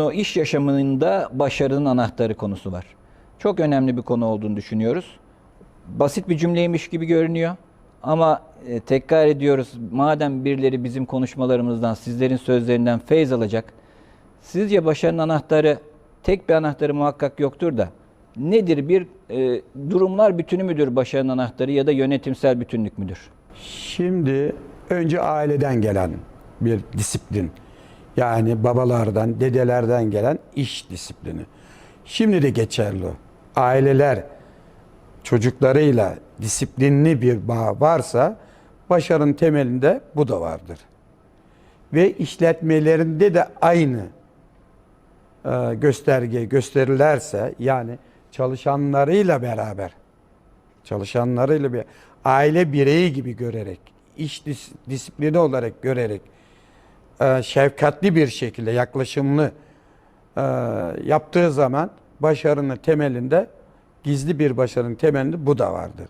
O iş yaşamında başarının anahtarı konusu var. Çok önemli bir konu olduğunu düşünüyoruz. Basit bir cümleymiş gibi görünüyor ama e, tekrar ediyoruz. Madem birileri bizim konuşmalarımızdan, sizlerin sözlerinden feyz alacak. Sizce başarının anahtarı tek bir anahtarı muhakkak yoktur da nedir? Bir e, durumlar bütünü müdür başarının anahtarı ya da yönetimsel bütünlük müdür? Şimdi önce aileden gelen bir disiplin. Yani babalardan, dedelerden gelen iş disiplini. Şimdi de geçerli. o. Aileler çocuklarıyla disiplinli bir bağ varsa başarının temelinde bu da vardır. Ve işletmelerinde de aynı e, gösterge gösterirlerse yani çalışanlarıyla beraber çalışanlarıyla bir aile bireyi gibi görerek, iş dis- disiplini olarak görerek, şefkatli bir şekilde yaklaşımlı e, yaptığı zaman başarının temelinde, gizli bir başarının temelinde bu da vardır.